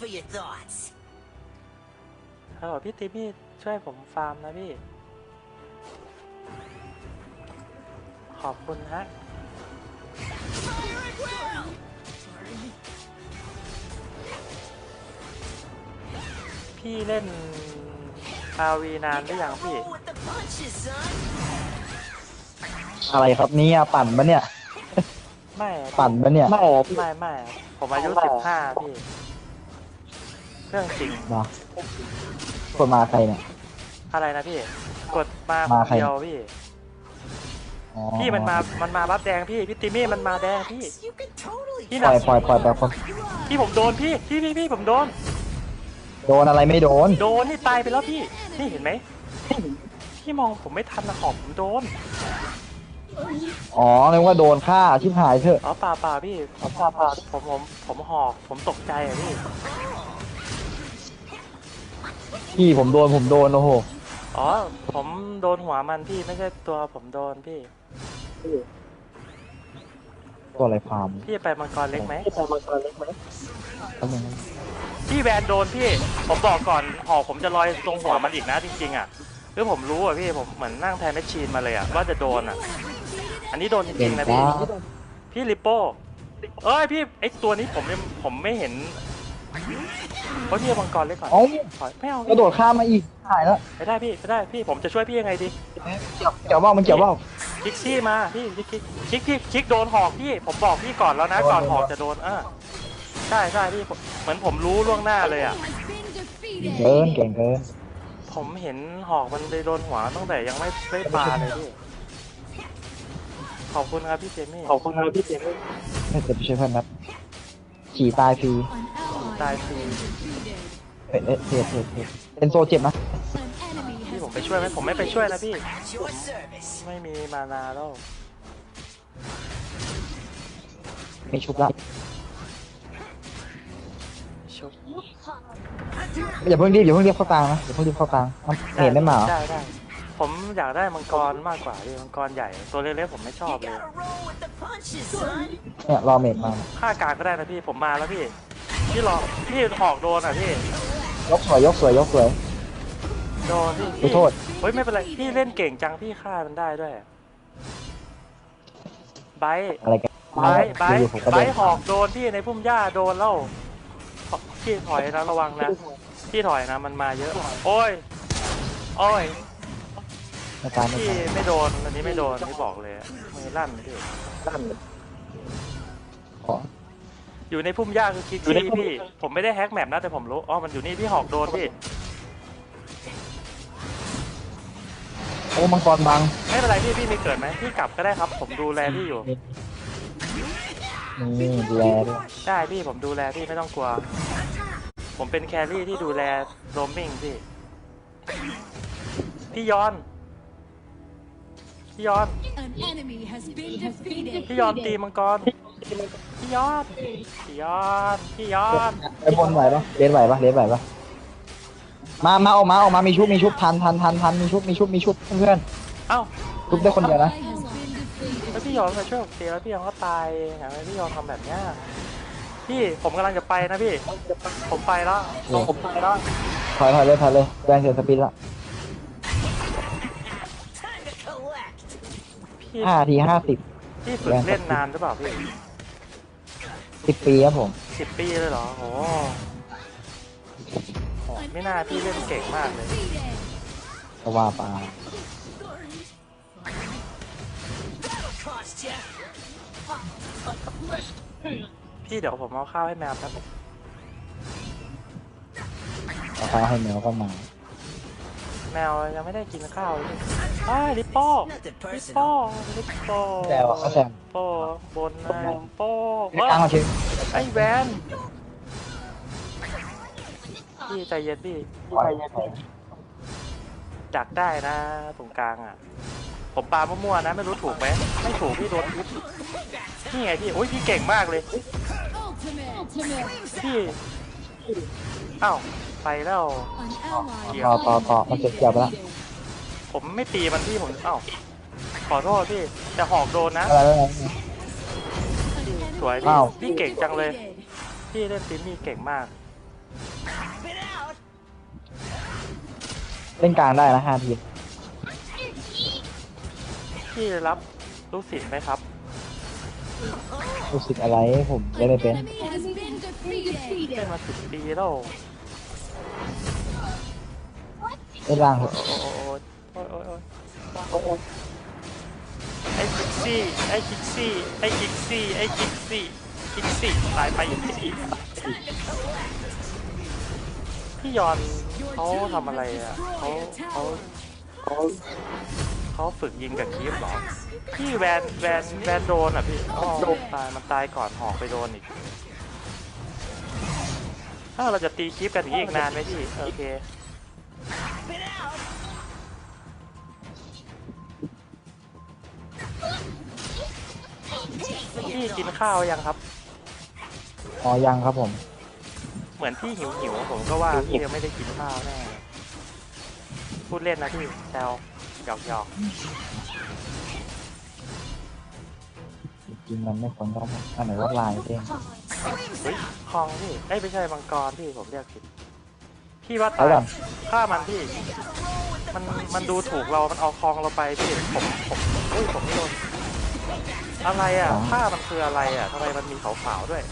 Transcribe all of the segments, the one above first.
for your thoughts. ฮัลโหลพี่ติมี่ช่วยผมฟาร์มนะพี่ ขอบคุณฮะ พี่เล่นอาวีนานหรือยังพี่ Roll with the punches, son. อะไรครับเนี่ยปั่นปะเนี่ย ไม่อะปั่นปะเนี่ย ไม่ไม่ไม่อะผมอายุสิบห้าพี่ เรื่องจริงเนาะคนมาใครเนี่ย อะไรนะพี่ กดมามาใครเดียวพี่ อ๋อพี่มันมา มันมาบัฟแดงพี่พี่ติมี่มันมาแดงพี่ You can totally พี่ปล่อยนะปล่อยปล่อยแบบคนพี่ผมโดนพี่ พี่พี่พี่ผมโดน โดนอะไรไม่โดน โดนนี่ตายไปแล้วพี่ นี่เห็นไหมพี่มองผมไม่ทันนะขอบผมโดนอ๋อเรียกว่าโดนฆ่าชิบหายเถอะ อ๋อเปล่าเปล่าพี่ผมเปล่าเปล่าผมผมผมหอกผมตกใจอะพี่ พี่ผมโดนผมโดนโอ้โหอ๋อ ผมโดนหัวมันพี่ไม่ใช่ตัวผมโดนพี่ ตัวอะไรพามพี่ไปมังกรเล็กไหมแป๊บนึงนะพี่แวนโดนพี่ ผมบอกก่อนหอกผมจะลอยตรงหัวมันอีกนะจริงๆอะคือผมรู้อะพี่ผมเหมือนนั่งแทนแมชชีนมาเลยอะว่าจะโดนอะ อันนี้โดนจเก่ริงงๆนะจ้าพี่พี่ลิปโป้เอ้ยพี่ไอตัวนี้ผมยังผมไม่เห็น เพราะพี่เอามังกรเล็กก่อนเอ้าถอยไม่เอากระโดดข้ามมาอีกหายแล้วไม่ได้พี่ไม่ได้พี่ผมจะช่วยพี่ยังไงดีเกี่ยวเกี่ยวว่ามันเกี่ยวว่าคลิกซี่มาพี่คลิกคลิกคลิกพี่คลิกโดนหอกพี่ผมบอกพี่ก่อนแล้วนะโดนก่อนโดนหอกจะโดนอ่าใช่ใช่พี่ผมเหมือนผมรู้ล่วงหน้าเลยอะเกินเก่งเกินผมเห็นหอกมันไปโดนหัวตั้งแต่ยังไม่ได้ปลาเลยพี่ขอบคุณครับพี่เจมี่ขอบคุณครับพี่เจมี่ไม่เสร็จไปช่วยเพื่อนนะขี่ตายฟรี ตายฟรีเอ๊ะเอ๊ะเทศเทศเทศเป็นโซเจ็บนะพี่ผมไปช่วยไหมผมไม่ไปช่วยนะพี่ at your service. ไม่มีมานาแล้วไม่ชุบละชุบอย่าเพิ่งรีบอย่าเพิ่งรีบเข้ากลางนะอย่าเพิ่งรีบเข้ากลางมันเห็นได้มาเหรอได้ได้ผมอยากได้มังกรมากกว่าพี่มังกรใหญ่ ตัวเล็กๆผมไม่ชอบ You เลย gotta roll with the punches, son. เนี่ยรอเมดมาฆ่ากลางก็ได้นะพี่ผมมาแล้วพี่ พี่รอพี่หอกโดนอะพี่ยกสวยยกสวยยกสวยโดนพี่ขอโทษ เฮ้ยไม่เป็นไรพี่เล่นเก่งจังพี่ฆ่ามันได้ด้วยไบร์ทอะไรกันไบร์ทไบร์ทอยู่ๆผมก็ไบโดร์นทหอกโดนพี่ในพุ่มหญ้าโดนแล้วพี่ถอยนะระวังนะพี่ถอยนะมันมาเยอะ โอ้ยโอ้ยในการในพี่การไม่โดน อันนี้ไม่โดนพี่บอกเลยอะมือลั่นพี่ลั่นขอ อยู่ในพุ่มหญ้าคือคิกซี่พี่ผมไม่ได้แฮกแมปนะแต่ผมรู้อ๋อมันอยู่นี่พี่หอกโดนพี่โอ้มังกรบังไม่เป็นไรพี่พี่มีเกิดไหมพี่กลับก็ได้ครับ ผมดูแลพี่อยู่ นี่ดูแลด้วยได้พี่ผมดูแลพี่ไม่ต้องกลัว ผมเป็นแครี่ที่ดูแลโรมมิ่งพี่ พี่ย้อน พี่ย้อนพี่ย้อนตีมังกร พี่ยอนพี่ยอนพี่ยอนไอ้บนไหวปะเลนไหวปะเลนไหวปะมามาออกมาออกมามีชุบมีชุบทันทันทันทันมีชุบมีชุบมีชุบเพื่อนเอ้าชุบได้คนเดียวนะแล้วพี่ยอนมาช่วยผมตีแล้วพี่ยอนก็ตายทำไมพี่ยอนทำแบบเนี้ยพี่ผมกำลังจะไปนะพี่ ผมไปแล้วผมไปแล้วถอยถอยเลยถอยเลยแรงเสียสปีดละห้าทีห้าสิบพี่ฝึกเล่นนานหรือเปล่าพี่ สิบปีครับผม สิบปีเลยเหรอโอ้โหโอ้ไม่น่าพี่เล่นเก่งมากเลย ก็ว่าไป Cost ya. พี่เดี๋ยวผมเอาข้าวให้แมวครับเอาข้าวให้แมวก็มา แมวยังไม่ได้กินข้าวเลยอ้ายลิปโป้ Nothing ลิปโป้ personal. ลิปโป้แซวก็แซวโป้บนนะโป้ไม่กลางมาชิไอ้แวนพี่ใจเย็นพี่ปล่อยปล่อยดักได้นะตรงกลางอะ ผมปามั่วๆนะ ไม่รู้ถูกไหมไม่ถูกพี่โดนพิษนี่ไงพี่โอ้ยพี่เก่งมากเลย พี่ อ้าวไปแล้วต่อต่อต่อมันจะเกี่ยวไปละผมไม่ตีมันพี่ผมอ้าวขอโทษพี่แต่หอกโดนนะ อะไรอะไรพี่สวยพี่อ้าว พี่เก่งจังเลย พี่เล่นตีมี่เก่งมาก Spit out. เล่นกลางได้นะห้าทีพี่รับลูกศิษย์ไหมครับ รู้สึกอะไรผมเล่นไม่เป็น Enemy has been defeated. เล่นมาสิบปีแล้วเล่นล่างเถอะโอ้โอ้โอ้โอ้ยโอ้ยโอ้ยไอ้คิกซี่ไอ้คิกซี่ไอ้คิกซี่ไอ้คิกซี่คิกซี่ตายไปอีกทีพี่ยอนเขาทำอะไรอะเขาเขาเขาเขาฝึกยิงกับคีฟเหรอพี่แวนแวนแวนโดนอะพี่อ๋อตายมันตายก่อนหอกไปโดนอีก ถ้าเราจะตีคลิปกันอย่างนี้อีกนานไหมพี่ โอเค Spit out. พี่กินข้าวยังครับ อ๋อยังครับผม เหมือนพี่หิวหิวๆผมก็ว่าพี่ยังไม่ได้กินข้าวแน่ พูดเล่นนะพี่แซวหยอกหยอกจริงๆมันไม่ควรต้องอันไหนว่าลายเอง เฮ้ยคลองพี่เอ้ยไม่ใช่มังกรพี่ผมเรียกผิดพี่ว่าเอาตายก่อนฆ่ามันพี่ มันมันดูถูกเรา มันเอาคลองเราไปพี่ผมผมอุ้ยผมไม่โดนอะไรอะฆ่ามันคืออะไรอะทำไมมันมีขาวๆด้วย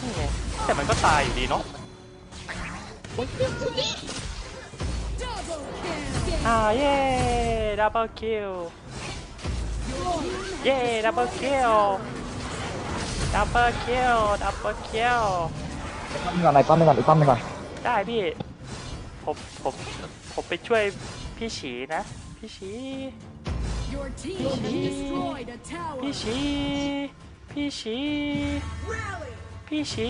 นี่ไงแต่มันก็ตายอยู่ดีเนาะ Double kill. อ่าเย่ดับเบิลคิวเย่ดับเบิลคิว ดับเบิลคิวดับเบิลคิวป้อมไปก่อนไหนป้อมไปก่อนอีกป้อมไปก่อนได้พี่ ผมผมผมไปช่วยพี่ฉีนะ พี่ฉี Your team has destroyed a tower. พี่ฉี พี่ฉีพี่ฉี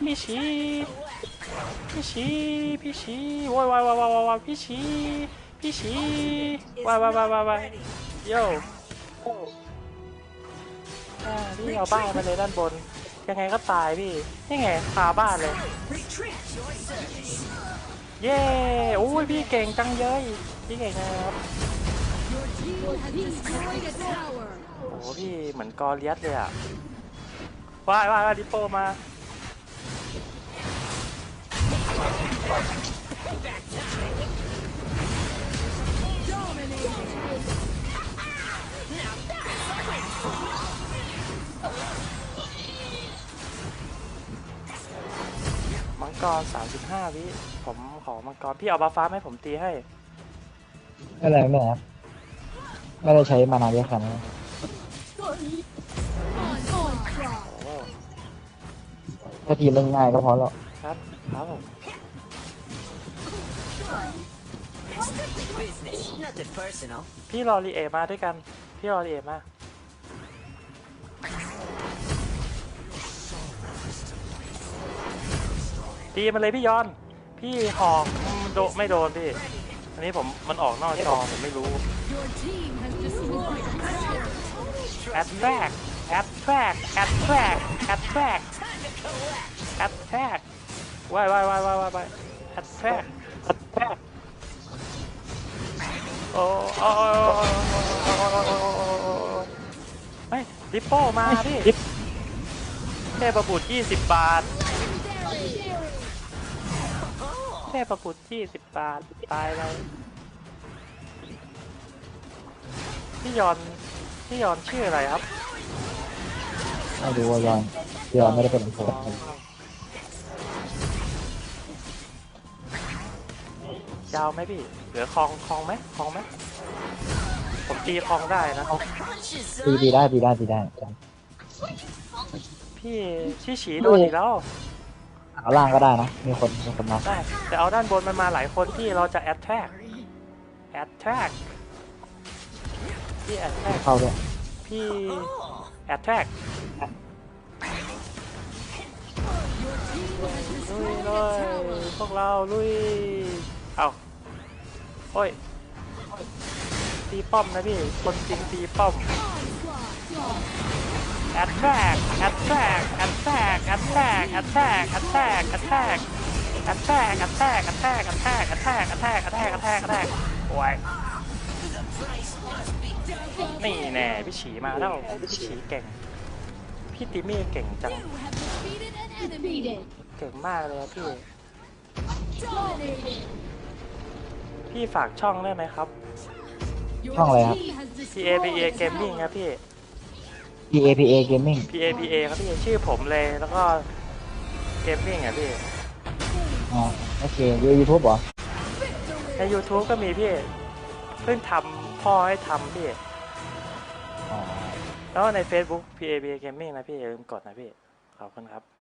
พี่ฉี พี่ฉี พี่ฉีว้ายว้ายว้ายว้ายว้ายพี่ฉี พี่ฉีว้ายว้ายว้ายว้ายว้ายโย่ อ่าพี่เอาบ้านมาเลยด้านบน ยังไงก็ตายพี่นี่ไงคาบ้านเลย เย้โอ้ยพี่เก่งจังเย้ยพี่เก่งนะครับโอ้พี่เหมือนกอเลียสเลยอะว้ายว้ายว้ายดิโปมา มังกร35วิ ผมขอมังกร พี่เอาบาฟ้าไหมผมตีให้ ไม่เป็นไรไม่เป็นไรครับไม่ได้ใช้มานานเยอะขนาดนั้น Onslaught. โอ้ถ้าทีมเล่นง่ายก็พอแล้วครับ ครับผม Business. Nothing personal. พี่รอรีเอมาด้วยกัน พี่รอรีเอมา ตีมันเลยพี่ยอน พี่หอกโดไม่โดนพี่ อันนี้ผมมันออกนอกจอผมไม่รู้ แอดแฟกแอดแฟกแอดแฟกแอดแฟกแอดแทกว้ายว้ายว้ายว้ายว้ายแอดแฟกแอดแฟกโอ้โอ้เฮ้ยดิปโป้มาพี่เทพบุตร20 บาท เทพบุตร20บาทตายเลยพี่ยอนพี่ยอนชื่ออะไรครับไม่รู้ว่ายอนยอนไม่ได้เป็นผมยาวไหมพี่ เหลือคลองคลองไหมคลองไหมผมตีคลองได้นะ Punches, ตี son. ดีได้ตีได้ตีได้พี่ชี้ฉีโดนอีกแล้ว เอาล่างก็ได้นะ มีคนมีคนมาได้แต่เอาด้านบนมันมาหลายคนพี่เราจะ attack attack พี่ attack เข้าด้วยพี่ Oh. attack ลุยเลยพวกเราลุยเอาโอ้ยตีป้อมนะพี่คนจริงตีป้อม attack attack attack attack attack attack attack attack attack attack attack attack attack attack attack attack โอ้ยนี่แน่พี่ฉีมาแล้วพี่ฉีเก่ง พี่พี่ติมี่เก่งจัง You have defeated an enemy. เก่งมากเลยอะพี่ Dominated. พี่ฝากช่องได้ไหมครับ Your ช่องอะไรครับ team has P destroyed A B A a Gaming ครับ tower. พี่ P A P A Gaming P A B A ครับพี่ชื่อผมเลยแล้วก็ Gaming อะพี่อ๋อโอเคดูยูทูบเหรอใน YouTube ก็มีพี่เพิ่งทำพ่อให้ทำพี่อ๋อ แล้วใน Facebook P A B A Gaming นะพี่อย่าลืมกดนะพี่ขอบคุณครับ